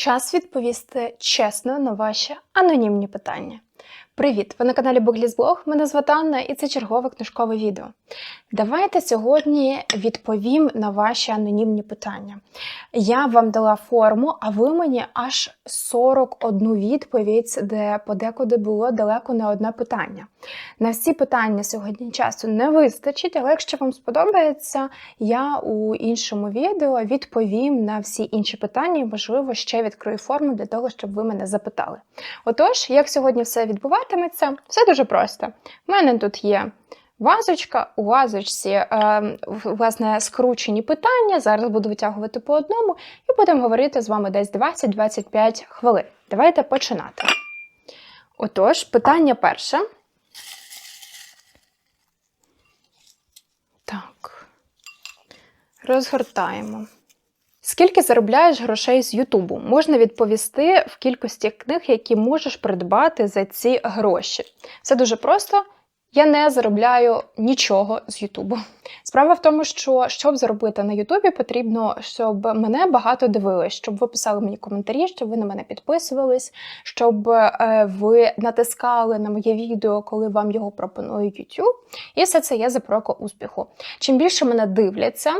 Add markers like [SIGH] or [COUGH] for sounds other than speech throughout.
Час відповісти чесно на ваші анонімні питання. Привіт! Ви на каналі Боглізблог. Мене звати Анна і це чергове книжкове відео. Давайте сьогодні відповім на ваші анонімні питання. Я вам дала форму, а ви мені аж 41 відповідь, де подекуди було далеко не одне питання. На всі питання сьогодні часу не вистачить, але якщо вам сподобається, я у іншому відео відповім на всі інші питання і, можливо, ще відкрию форму для того, щоб ви мене запитали. Отож, як сьогодні все відбуватиметься, все дуже просто. У мене тут є вазочка, у вазочці е, власне скручені питання. Зараз буду витягувати по одному і будемо говорити з вами десь 20-25 хвилин. Давайте починати. Отож, питання перше. Так. Розгортаємо. Скільки заробляєш грошей з Ютубу? Можна відповісти в кількості книг, які можеш придбати за ці гроші. Все дуже просто. Я не заробляю нічого з Ютубу. Справа в тому, що щоб заробити на Ютубі, потрібно, щоб мене багато дивились, щоб ви писали мені коментарі, щоб ви на мене підписувались, щоб е, ви натискали на моє відео, коли вам його пропонує YouTube. І все це є запорука успіху. Чим більше мене дивляться,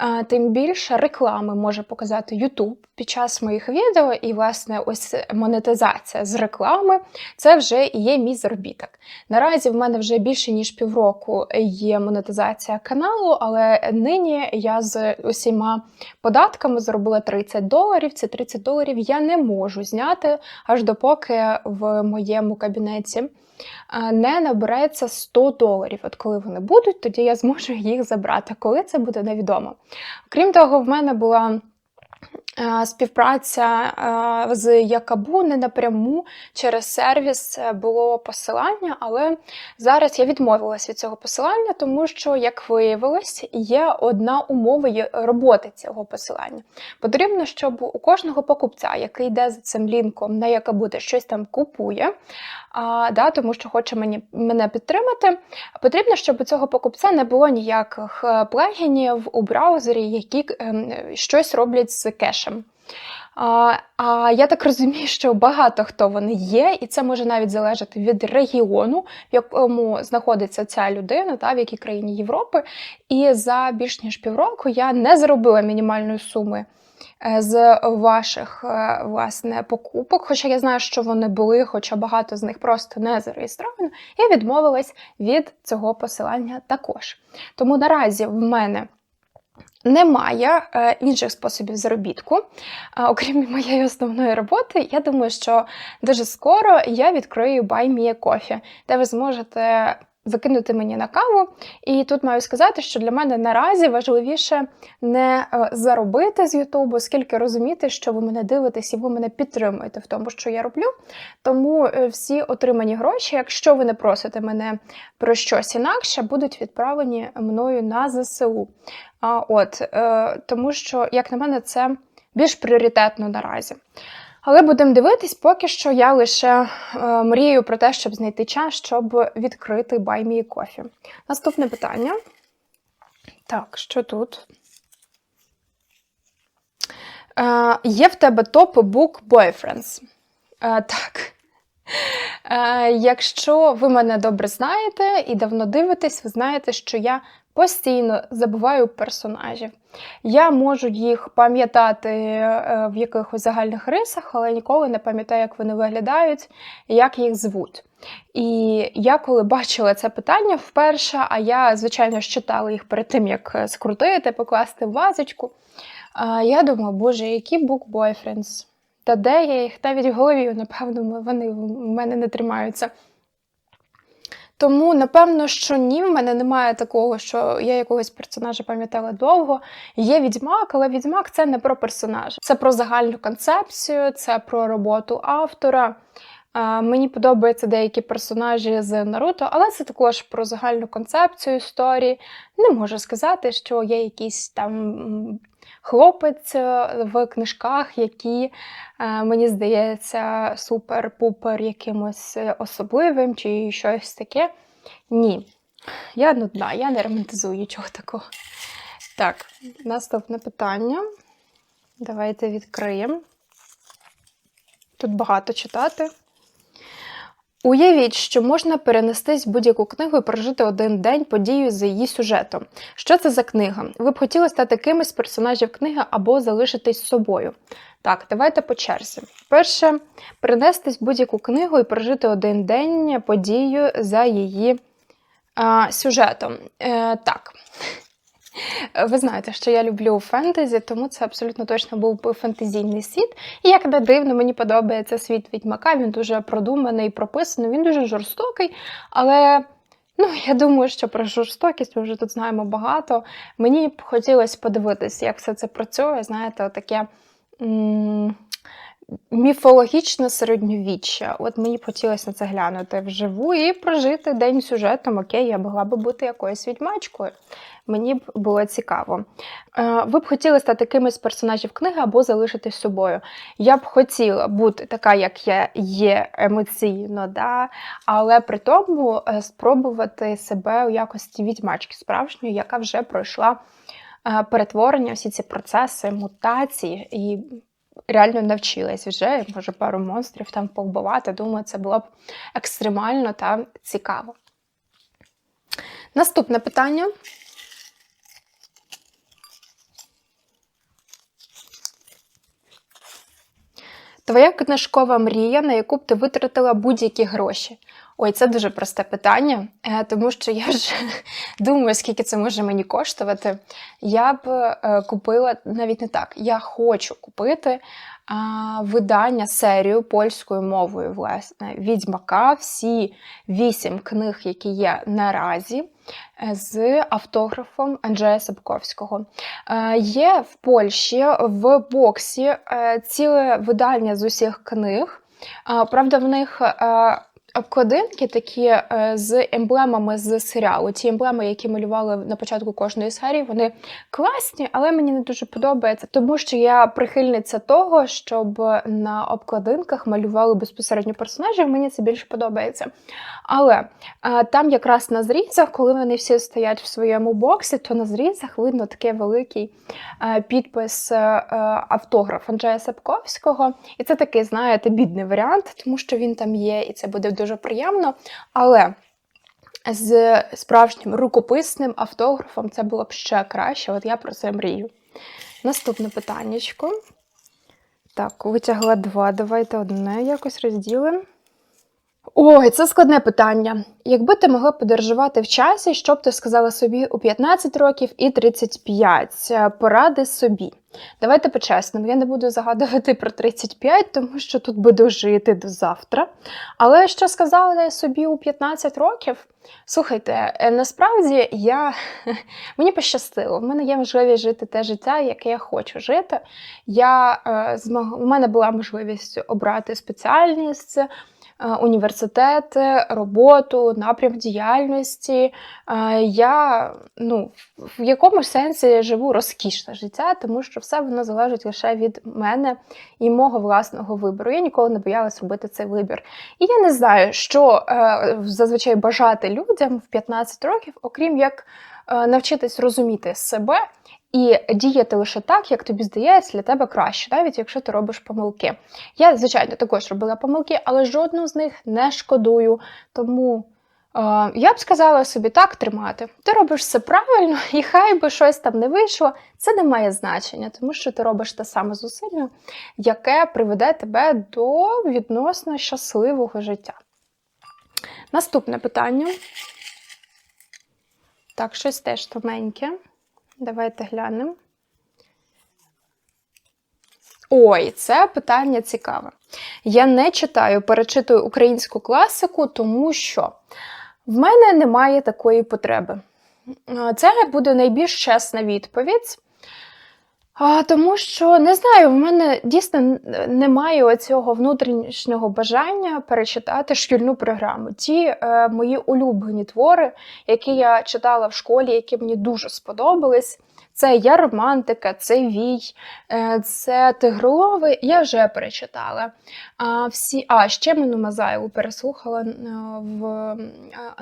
е, тим більше реклами може показати YouTube під час моїх відео. І, власне, ось монетизація з реклами це вже і є мій заробіток. Наразі в мене вже більше ніж півроку є монетизація каналу, але нині я з усіма податками заробила 30 доларів. Ці 30 доларів я не можу зняти аж допоки в моєму кабінеті. Не набереться 100 доларів. От коли вони будуть, тоді я зможу їх забрати. Коли це буде невідомо. Крім того, в мене була Співпраця з Якабу не напряму через сервіс було посилання, але зараз я відмовилась від цього посилання, тому що, як виявилось, є одна умова роботи цього посилання. Потрібно, щоб у кожного покупця, який йде за цим лінком на Якабу, де щось там купує, а, да, тому що хоче мені, мене підтримати, потрібно, щоб у цього покупця не було ніяких е, плагінів у браузері, які ем, щось роблять з кешем. А а я так розумію, що багато хто вони є, і це може навіть залежати від регіону, в якому знаходиться ця людина, та в якій країні Європи. І за більш ніж півроку я не заробила мінімальної суми Е, з ваших е, власне покупок. Хоча я знаю, що вони були, хоча багато з них просто не зареєстровано, я відмовилась від цього посилання також. Тому наразі в мене. Немає е, інших способів заробітку, окрім [LAUGHS] моєї основної роботи. Я думаю, що дуже скоро я відкрию Buy Me a Coffee, де ви зможете закинути мені на каву. І тут маю сказати, що для мене наразі важливіше не е, заробити з Ютубу, скільки розуміти, що ви мене дивитесь і ви мене підтримуєте в тому, що я роблю. Тому е, всі отримані гроші, якщо ви не просите мене про щось інакше, будуть відправлені мною на ЗСУ. От, е, Тому що, як на мене, це більш пріоритетно наразі. Але будемо дивитись, поки що я лише е, мрію про те, щоб знайти час, щоб відкрити баймії кофі. Наступне питання. Так, що тут? Е, Є в тебе топ Book Boyfriends? Е, Так. Е, Якщо ви мене добре знаєте і давно дивитесь, ви знаєте, що я постійно забуваю персонажів. Я можу їх пам'ятати е, в якихось загальних рисах, але ніколи не пам'ятаю, як вони виглядають, як їх звуть. І я коли бачила це питання вперше, а я, звичайно, читала їх перед тим, як е, скрутити, покласти в вазочку. Я думала, боже, які book boyfriends? Та де я їх навіть в голові, напевно, вони в мене не тримаються. Тому, напевно, що ні, в мене немає такого, що я якогось персонажа пам'ятала довго. Є відьмак, але відьмак це не про персонажа. Це про загальну концепцію, це про роботу автора. Мені подобаються деякі персонажі з Наруто, але це також про загальну концепцію історії. Не можу сказати, що є якісь там хлопець е, в книжках, які, е, мені здається, супер-пупер якимось особливим чи щось таке. Ні. Я нудна, я не романтизую нічого такого. Так, наступне питання. Давайте відкриємо. Тут багато читати. Уявіть, що можна перенестись в будь-яку книгу і прожити один день подію за її сюжетом. Що це за книга? Ви б хотіли стати кимось з персонажів книги або залишитись собою? Так, давайте по черзі. Перше, перенестись в будь-яку книгу і прожити один день подію за її а, сюжетом. Е, Так. Ви знаєте, що я люблю фентезі, тому це абсолютно точно був би фентезійний світ. І як не дивно, мені подобається світ відьмака. Він дуже продуманий, прописаний, він дуже жорстокий. Але ну, я думаю, що про жорстокість ми вже тут знаємо багато. Мені б хотілося подивитися, як все це працює. Знаєте, таке. Міфологічне середньовіччя. От мені б хотілося на це глянути вживу і прожити день сюжетом. Окей, я могла би бути якоюсь відьмачкою. Мені б було цікаво. Е, ви б хотіли стати кимось персонажів книги або залишитись собою. Я б хотіла бути така, як я є емоційно, да? але при тому е, спробувати себе у якості відьмачки справжньої, яка вже пройшла е, перетворення, всі ці процеси, мутації і реально навчилась вже, може, пару монстрів там повбивати. Думаю, це було б екстремально та цікаво. Наступне питання. Твоя книжкова мрія, на яку б ти витратила будь-які гроші? Ой, це дуже просте питання, е, тому що я ж [LAUGHS] думаю, скільки це може мені коштувати. Я б е, купила навіть не так. Я хочу купити видання серію польською мовою, власне, відьмака, всі вісім книг, які є наразі. Е, з автографом Анджея Сапковського. Є в Польщі в боксі ціле видання з усіх книг. Правда, в них обкладинки такі е, з емблемами з серіалу. Ті емблеми, які малювали на початку кожної серії, вони класні, але мені не дуже подобається, тому що я прихильниця того, щоб на обкладинках малювали безпосередньо персонажів. Мені це більше подобається. Але е, там якраз на зрізах, коли вони всі стоять в своєму боксі, то на зрізах видно такий великий е, підпис автограф Анджея Сапковського. І це такий, знаєте, бідний варіант, тому що він там є, і це буде дуже дуже приємно. Але з справжнім рукописним автографом це було б ще краще. От я про це мрію. Наступне питаннячко. Так, витягла два. Давайте одне якось розділимо. Ой, це складне питання. Якби ти могла подорожувати в часі, що б ти сказала собі у 15 років і 35? Поради собі. Давайте по-чесному, я не буду загадувати про 35, тому що тут буду жити до завтра. Але що сказала я собі у 15 років? Слухайте, е, насправді я [LAUGHS] мені пощастило. В мене є можливість жити те життя, яке я хочу жити. Я, е. У мене була можливість обрати спеціальність. Е, університети, роботу, напрям діяльності. Е, я ну, в якомусь сенсі живу розкішне життя, тому що все воно залежить лише від мене і мого власного вибору. Я ніколи не боялась робити цей вибір. І я не знаю, що е, зазвичай бажати людям в 15 років, окрім як навчитись розуміти себе і діяти лише так, як тобі здається, для тебе краще, навіть якщо ти робиш помилки. Я, звичайно, також робила помилки, але жодну з них не шкодую. Тому е, я б сказала собі так тримати. Ти робиш все правильно, [LAUGHS] і хай би щось там не вийшло, це не має значення, тому що ти робиш те саме зусилля, яке приведе тебе до відносно щасливого життя. Наступне питання. Так, щось теж тоненьке. Давайте глянемо. Ой, це питання цікаве. Я не читаю, перечитую українську класику, тому що в мене немає такої потреби. Це буде найбільш чесна відповідь. А, Тому що не знаю, в мене дійсно немає оцього внутрішнього бажання перечитати шкільну програму. Ті е, мої улюблені твори, які я читала в школі, які мені дуже сподобались. Це я романтика, це вій, е, це тигровий. Я вже перечитала. А, всі, а ще Мину Мазайлу переслухала е, в, е,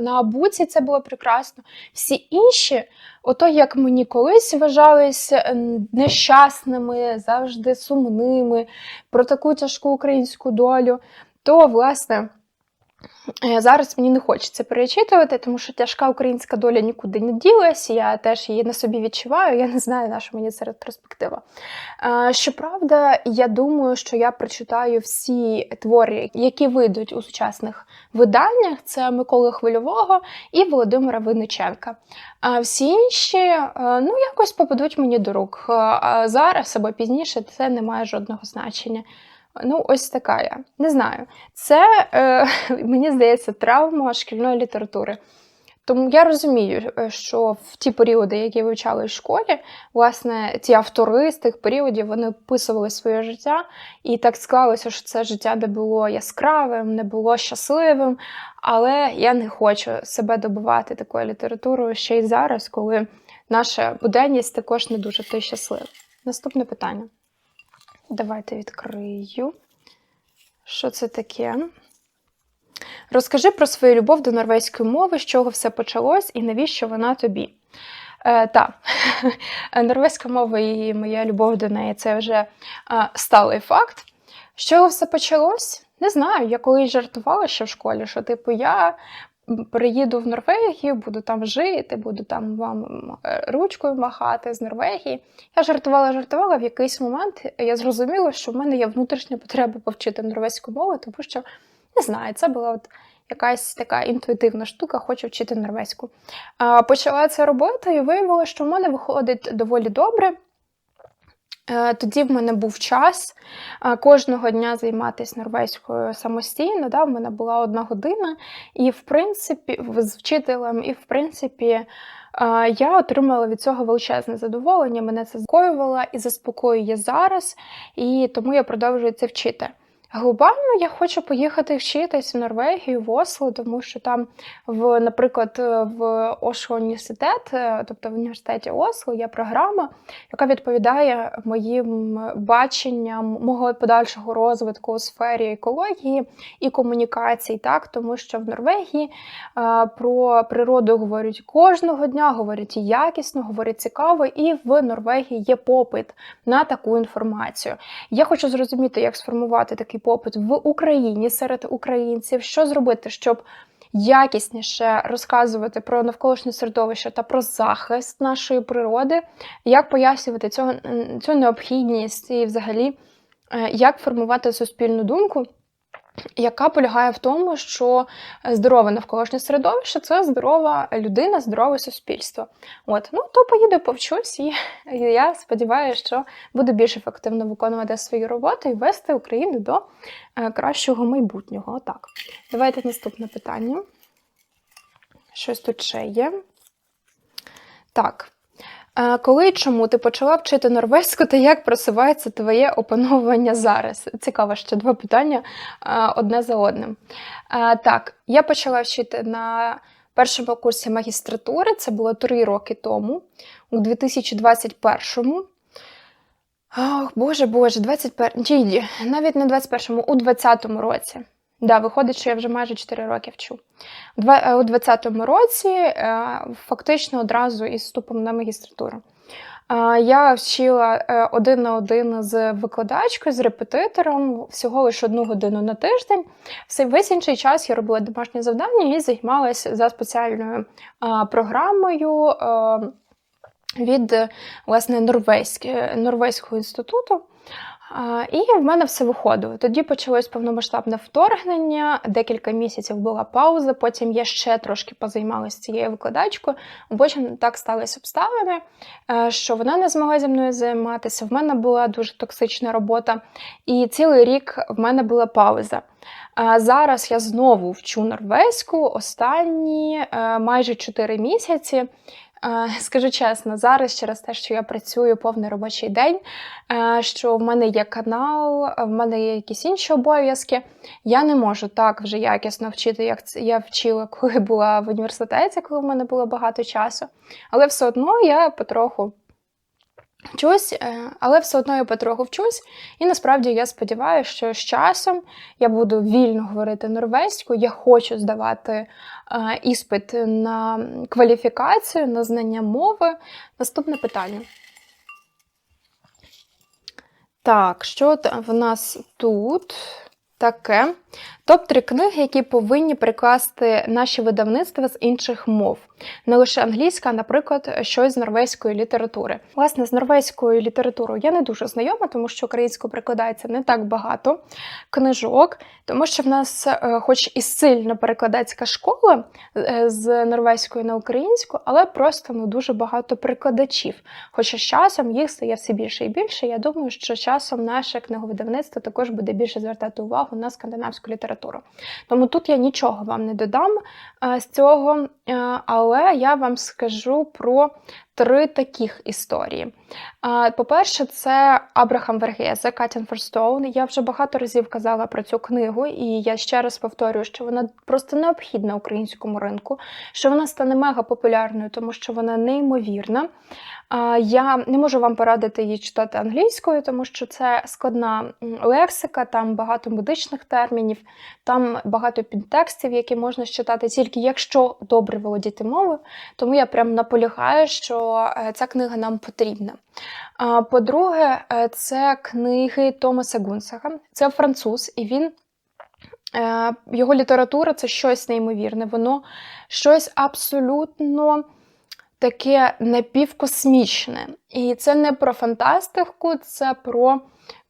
на Абуці, це було прекрасно. Всі інші, ото як мені колись вважалися нещасними, завжди сумними, про таку тяжку українську долю, то, власне. Е, Зараз мені не хочеться перечитувати, тому що тяжка українська доля нікуди не ділась. Я теж її на собі відчуваю. Я не знаю, на що мені це ретроспектива. Е, Щоправда, я думаю, що я прочитаю всі твори, які вийдуть у сучасних виданнях. Це Миколи Хвильового і Володимира Винниченка. А всі інші е, ну якось попадуть мені до рук. Зараз або пізніше це не має жодного значення. Ну, ось така я. Не знаю. Це, е, [LAUGHS] мені здається, травма шкільної літератури. Тому я розумію, е, що в ті періоди, які вивчали в школі, власне, ті автори з тих періодів вони описували своє життя, і так склалося, що це життя не було яскравим, не було щасливим. Але я не хочу себе добивати такою літературою ще й зараз, коли наша буденність також не дуже то щаслива. Наступне питання. Давайте відкрию. Що це таке? Розкажи про свою любов до норвезької мови, з чого все почалось і навіщо вона тобі? Е, так, [LAUGHS] норвезька мова і моя любов до неї це вже е, сталий факт. З чого все почалось? Не знаю. Я колись жартувала ще в школі, що типу я приїду в Норвегію, буду там жити, буду там вам е, ручкою махати з Норвегії. Я жартувала, жартувала. В якийсь момент я зрозуміла, що в мене є внутрішня потреба повчити норвезьку мову, тому що не знаю, це була от якась така інтуїтивна штука, хочу вчити норвезьку. Почала це робити і виявилося, що в мене виходить доволі добре. Е, Тоді в мене був час е, кожного дня займатися норвезькою самостійно. Да? В мене була одна година, і в принципі, з вчителем, і в принципі, е, я отримала від цього величезне задоволення. Мене це заспокоювало і заспокоює зараз, і тому я продовжую це вчити. Глобально я хочу поїхати вчитись в Норвегію, в Осло, тому що там, в, наприклад, е, в Ошло університет, е, тобто в університеті Осло, є програма, яка відповідає моїм баченням мого подальшого розвитку у сфері екології і комунікацій, так тому що в Норвегії е, про природу говорять кожного дня, говорять якісно, говорять цікаво, і в Норвегії є попит на таку інформацію. Я хочу зрозуміти, як сформувати такий попит в Україні серед українців, що зробити, щоб якісніше розказувати про навколишнє середовище та про захист нашої природи, як пояснювати цього, цю необхідність і взагалі е, як формувати суспільну думку. Яка полягає в тому, що здорове навколишнє середовище це здорова людина, здорове суспільство. От, ну то поїду, повчусь, і [LAUGHS] я сподіваюся, що буду більш ефективно виконувати свою роботу і вести Україну до е, кращого майбутнього. Отак. Давайте наступне питання. Щось тут ще є. Так. Е, Коли і чому ти почала вчити норвезьку та як просувається твоє опановування зараз? Цікаво, ще два питання одне за одним. Так, я почала вчити на першому курсі магістратури, це було три роки тому, у 2021-му. Ох, Боже, Боже, 21 чи ні, навіть не 21-му, у 20-му році. Да, виходить, що я вже майже 4 роки вчу. Е, У 20-му році, е, фактично одразу із вступом на магістратуру. Е, Я вчила один на один з викладачкою, з репетитором, всього лише одну годину на тиждень. Весь інший час я робила домашні завдання і займалася за спеціальною програмою від власне Норвезьк- Норвезького інституту. І в мене все виходило. Тоді почалось повномасштабне вторгнення, декілька місяців була пауза, потім я ще трошки позаймалася цією викладачкою. Потім так сталися обставини, е, що вона не змогла зі мною займатися. В мене була дуже токсична робота, і цілий рік в мене була пауза. Зараз я знову вчу норвезьку останні е, майже 4 місяці. Скажу чесно, зараз через те, що я працюю повний робочий день, е, що в мене є канал, в мене є якісь інші обов'язки. Я не можу так вже якісно вчити, як я вчила, коли була в університеті, коли в мене було багато часу. Але все одно я потроху Вчусь, е, але все одно я потроху вчусь. І насправді я сподіваюся, що з часом я буду вільно говорити норвезькою. Я хочу здавати е, іспит на кваліфікацію, на знання мови. Наступне питання. Так, що в нас тут таке? Топ-3 книги, які повинні прикласти наші видавництва з інших мов. Не лише англійська, а, наприклад, щось з норвезької літератури. Власне, з норвезькою літературою я не дуже знайома, тому що українською прикладається не так багато книжок, тому що в нас, е, хоч і сильно перекладацька школа е, з норвезької на українську, але просто ну, дуже багато перекладачів. Хоча з часом їх стає все більше і більше. Я думаю, що часом наше книговидавництво також буде більше звертати увагу на скандинавську літературу. Тому тут я нічого вам не додам е, з цього, е, але я вам скажу про три таких історії. По-перше, це Абрахам Вергезе Катін Форстоун. Я вже багато разів казала про цю книгу, і я ще раз повторюю, що вона просто необхідна українському ринку, що вона стане мега популярною, тому що вона неймовірна. Я не можу вам порадити її читати англійською, тому що це складна лексика, там багато медичних термінів, там багато підтекстів, які можна читати тільки якщо добре володіти мовою. Тому я прям наполягаю, що е, ця книга нам потрібна. По-друге, е, це книги Томаса Гунсага. Це француз, і він. е, Його література це щось неймовірне, воно щось абсолютно таке напівкосмічне. І це не про фантастику, це про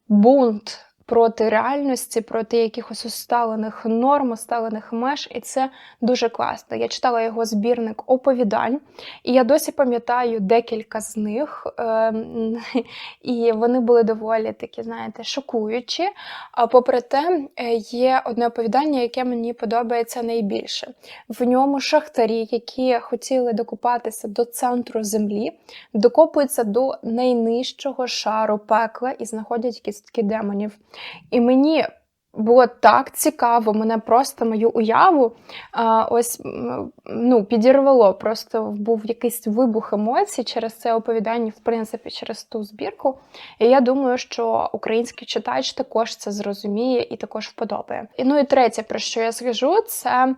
бунт проти реальності, проти якихось усталених норм, усталених меж. І це дуже класно. Я читала його збірник оповідань, і я досі пам'ятаю декілька з них. ем, [LAUGHS] І вони були доволі такі, знаєте, шокуючі. А попри те, е, є одне оповідання, яке мені подобається найбільше. В ньому шахтарі, які хотіли докупатися до центру землі, докопуються до найнижчого шару пекла і знаходять кістки демонів. І мені було так цікаво, мене просто мою уяву а, ось ну, підірвало. Просто був якийсь вибух емоцій через це оповідання, в принципі, через ту збірку. І я думаю, що український читач також це зрозуміє і також вподобає. І ну і третє, про що я скажу, це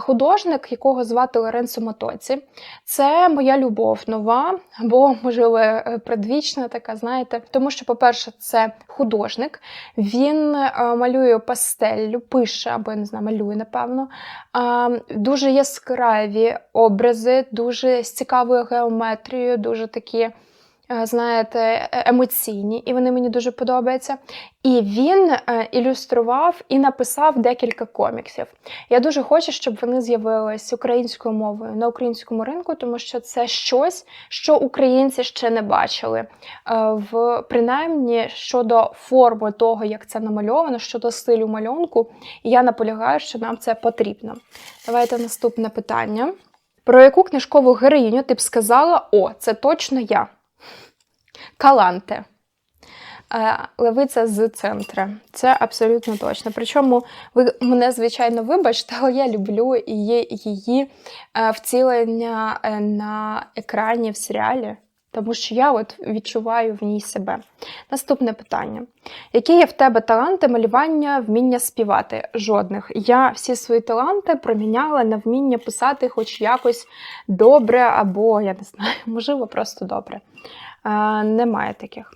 художник, якого звати Лоренцо Мотоці. Це моя любов нова, або, можливо, предвічна така, знаєте. Тому що, по-перше, це художник, він е, малює пастеллю, пише, або я не знаю, малює, напевно. А, Дуже яскраві образи, дуже з цікавою геометрією, дуже такі. Е, Знаєте, е- емоційні, і вони мені дуже подобаються. І він е, ілюстрував і написав декілька коміксів. Я дуже хочу, щоб вони з'явились українською мовою на українському ринку, тому що це щось, що українці ще не бачили. В принаймні щодо форми того, як це намальовано, щодо стилю малюнку, я наполягаю, що нам це потрібно. Давайте наступне питання. Про яку книжкову героїню ти б сказала: о, це точно я? Каланте. Е, Левиця з центра. Це абсолютно точно. Причому ви мене, звичайно, вибачте, але я люблю її, е, втілення е, на екрані в серіалі, тому що я от відчуваю в ній себе. Наступне питання: які є в тебе таланти малювання, вміння співати? Жодних. Я всі свої таланти проміняла на вміння писати хоч якось добре, або я не знаю, [LAUGHS] можливо, просто добре. Немає таких.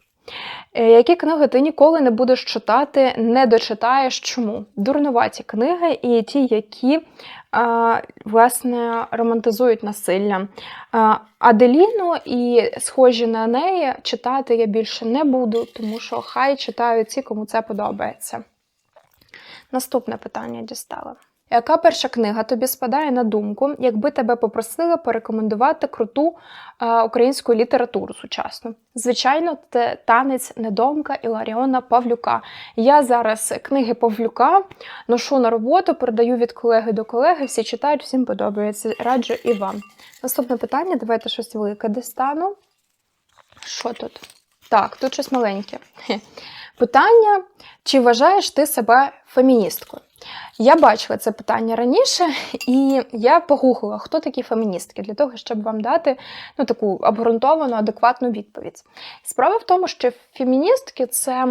Е, Які книги ти ніколи не будеш читати, не дочитаєш? Чому? Дурнуваті книги і ті, які власне романтизують насилля. Аделіну і схожі на неї читати я більше не буду, тому що хай читають ті, кому це подобається. Наступне питання дістала. Яка перша книга тобі спадає на думку, якби тебе попросили порекомендувати круту українську літературу сучасну? Звичайно, це танець недомка Іларіона Павлюка. Я зараз книги Павлюка ношу на роботу, передаю від колеги до колеги, всі читають, всім подобається. Раджу і вам. Наступне питання: давайте щось велике дістану. Що тут? Так, тут щось маленьке. Питання: чи вважаєш ти себе феміністкою? Я бачила це питання раніше, і я погуглила, хто такі феміністки, для того, щоб вам дати ну, таку обґрунтовану, адекватну відповідь. Справа в тому, що феміністки це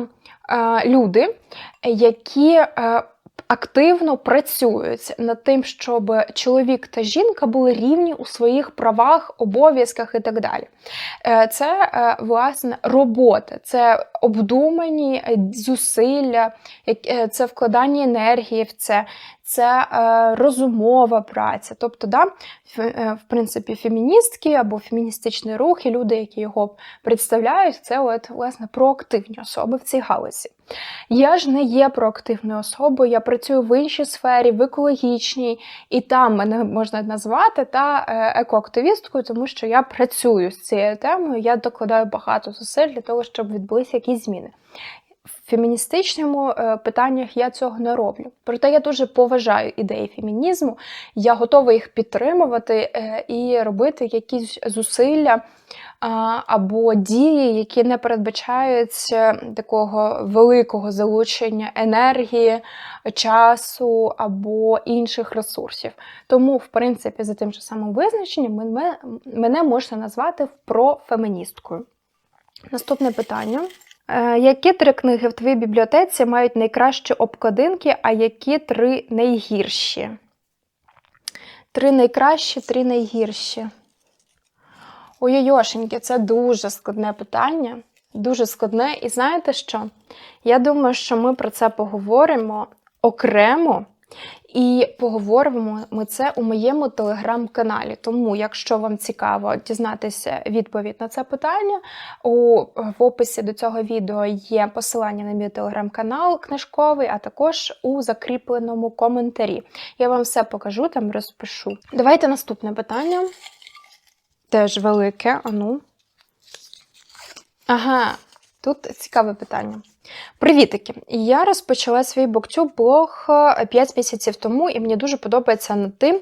е, люди, які е, активно працюють над тим, щоб чоловік та жінка були рівні у своїх правах, обов'язках і так далі. Е, Це, е, власне, робота, це обдумані е, зусилля, це вкладання енергії в це, це е, розумова праця. Тобто, да, е, в принципі, феміністки або феміністичний рух, і люди, які його представляють, це от, власне, проактивні особи в цій галузі. Я ж не є проактивною особою, я працюю в іншій сфері, в екологічній, і там мене можна назвати та е, екоактивісткою, тому що я працюю з цією темою, я докладаю багато зусиль для того, щоб відбулися якісь зміни. Феміністичному е, питаннях я цього не роблю. Проте я дуже поважаю ідеї фемінізму, я готова їх підтримувати е, і робити якісь зусилля або дії, які не передбачають е, такого великого залучення енергії, часу або інших ресурсів. Тому, в принципі, за тим же самим визначенням мене можна назвати профеміністкою. Наступне питання. Е, Які три книги в твоїй бібліотеці мають найкращі обкладинки, а які три найгірші? Три найкращі, три найгірші. Ой-ойошеньки, це дуже складне питання. Дуже складне. І знаєте що? Я думаю, що ми про це поговоримо окремо. І поговоримо ми це у моєму телеграм-каналі. Тому, якщо вам цікаво дізнатися відповідь на це питання, у в описі до цього відео є посилання на мій телеграм-канал книжковий, а також у закріпленому коментарі. Я вам все покажу, там розпишу. Давайте наступне питання. Теж велике, ану. Ага, тут цікаве питання. Привітики! Я розпочала свій BookTube блог 5 місяців тому, і мені дуже подобається над тим,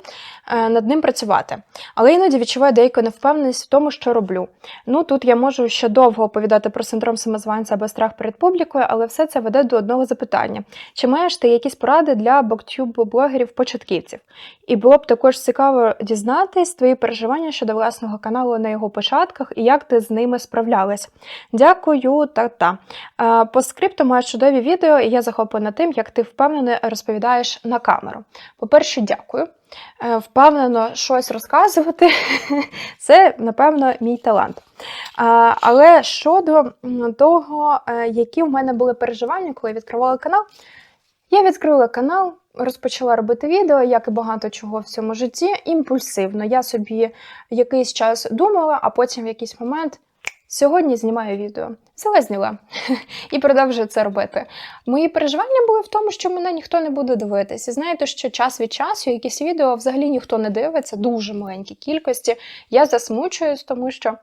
е, над ним працювати. Але іноді відчуваю деяку невпевненість в тому, що роблю. Ну тут я можу ще довго оповідати про синдром самозванця або страх перед публікою, але все це веде до одного запитання: чи маєш ти якісь поради для BookTube-блогерів-початківців? І було б також цікаво дізнатись твої переживання щодо власного каналу на його початках і як ти з ними справлялась. Дякую, та-та. Е, По скрипту маєш чудові відео, і я захоплена тим, як ти впевнено розповідаєш на камеру. По-перше, дякую. Е, Впевнено щось розказувати це, напевно, мій талант. Але щодо того, е, які в мене були переживання, коли я відкривала канал, я відкрила канал, розпочала робити відео, як і багато чого в цьому житті, імпульсивно. Я собі якийсь час думала, а потім в якийсь момент сьогодні знімаю відео. Взяла, зняла [LAUGHS] і продовжую це робити. Мої переживання були в тому, що мене ніхто не буде дивитися. Знаєте, що час від часу якісь відео взагалі ніхто не дивиться, дуже маленькі кількості. Я засмучуюсь, тому що.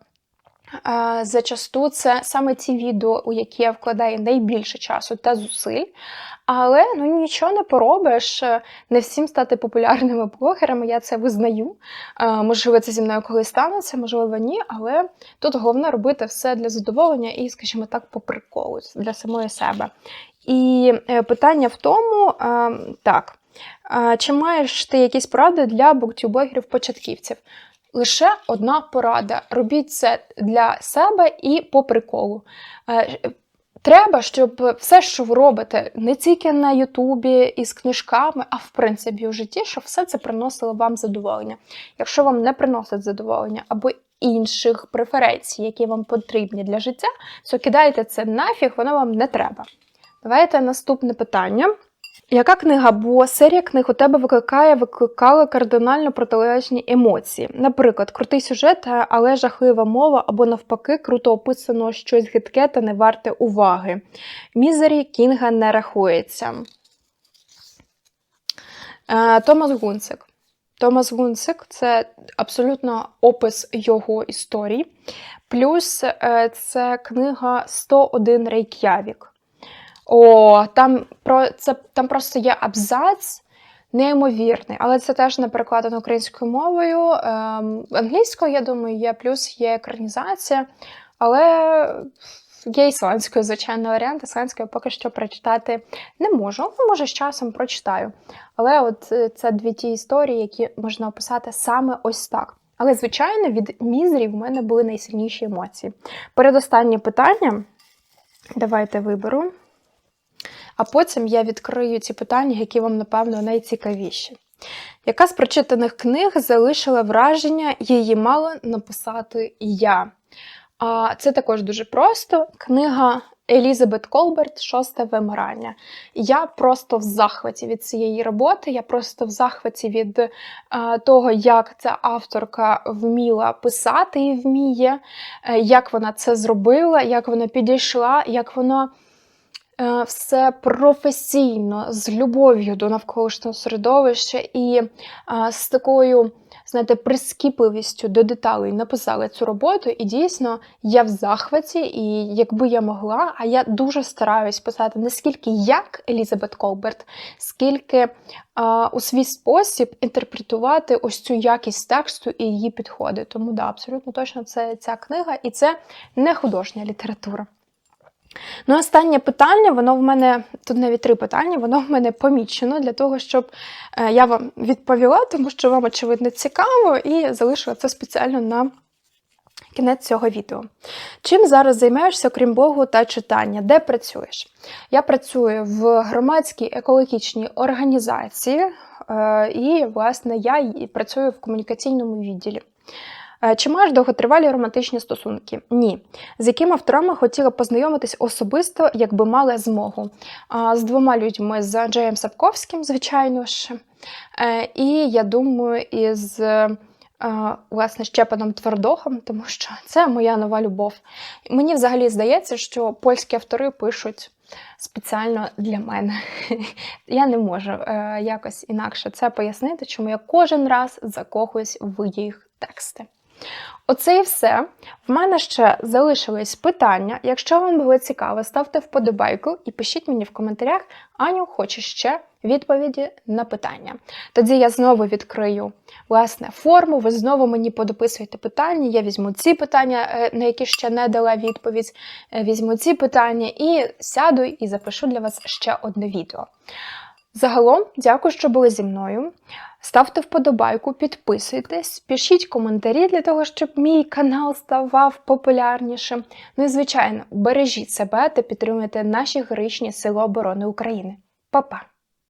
Зачасту це саме ті відео, у які я вкладаю найбільше часу та зусиль. Але ну нічого не поробиш. Не всім стати популярними блогерами, я це визнаю. Можливо, це зі мною колись станеться, можливо, ні. Але тут головне робити все для задоволення і, скажімо так, по приколу для самої себе. І е, питання в тому, е, так, е, чи маєш ти якісь поради для буктюблогерів-початківців? Лише одна порада. Робіть це для себе і по приколу. Е, Треба, щоб все, що ви робите, не тільки на Ютубі із книжками, а в принципі у житті, щоб все це приносило вам задоволення. Якщо вам не приносить задоволення або інших преференцій, які вам потрібні для життя, то кидайте це нафіг, воно вам не треба. Давайте наступне питання. Яка книга або серія книг у тебе викликає, викликала кардинально протилежні емоції? Наприклад, крутий сюжет, але жахлива мова, або навпаки, круто описано щось гидке та не варте уваги. Мізері Кінга не рахується. Е, Томас Гунцик. Томас Гунцик це абсолютно опис його історії. Плюс е, це книга 101 Рейк'явік. О, там про це там просто є абзац неймовірний, але це теж не перекладено українською мовою. Ем, англійською, я думаю, є, плюс є екранізація. Але Є ісландською, звичайно, варіант. Ісландською поки що прочитати не можу. Ну, може, з часом прочитаю. Але от е, це дві ті історії, які можна описати саме ось так. Але, звичайно, від мізерів в мене були найсильніші емоції. Передостаннє питання. Давайте виберу. А потім я відкрию ці питання, які вам, напевно, найцікавіші. Яка з прочитаних книг залишила враження, її мала написати я? А, Це також дуже просто. Книга Елізабет Колберт Шосте вимирання. Я просто в захваті від цієї роботи, я просто в захваті від е, того, як ця авторка вміла писати і вміє, е, як вона це зробила, як вона підійшла, як вона. Е, все професійно, з любов'ю до навколишнього середовища і з такою, знаєте, прискіпливістю до деталей написали цю роботу. І дійсно я в захваті, і якби я могла, а я дуже стараюсь писати не скільки як Елізабет Колберт, скільки а, у свій спосіб інтерпретувати ось цю якість тексту і її підходи. Тому да, абсолютно точно це ця книга, і це не художня література. Ну, останнє питання, воно в мене, тут навіть три питання, воно в мене помічено для того, щоб е, я вам відповіла, тому що вам, очевидно, цікаво, і залишила це спеціально на кінець цього відео. Чим зараз займаєшся, окрім блогу та читання? Де працюєш? Я працюю в громадській екологічній організації, е, і, власне, я працюю в комунікаційному відділі. Е, Чи маєш довготривалі романтичні стосунки? Ні. З якими авторами хотіла познайомитись особисто, якби мала змогу? З двома людьми: з Анджеєм Сапковським, звичайно ж. Е, І я думаю, із е, власне Щепаном Твердохом, тому що це моя нова любов. Мені взагалі здається, що польські автори пишуть. Спеціально для мене. [LAUGHS] Я не можу якось інакше це пояснити, чому я кожен раз закохуюсь в їх тексти. Оце і все. В мене ще залишились питання. Якщо вам було цікаво, ставте вподобайку і пишіть мені в коментарях, Аню, хоче ще відповіді на питання. Тоді я знову відкрию власне форму, ви знову мені подописуєте питання, я візьму ці питання, е, на які ще не дала відповідь, е, візьму ці питання і сяду і запишу для вас ще одне відео. Загалом, дякую, що були зі мною. Ставте вподобайку, підписуйтесь, пишіть коментарі для того, щоб мій канал ставав популярнішим. Ну і, звичайно, бережіть себе та підтримуйте наші героїчні Сили оборони України. Па-па!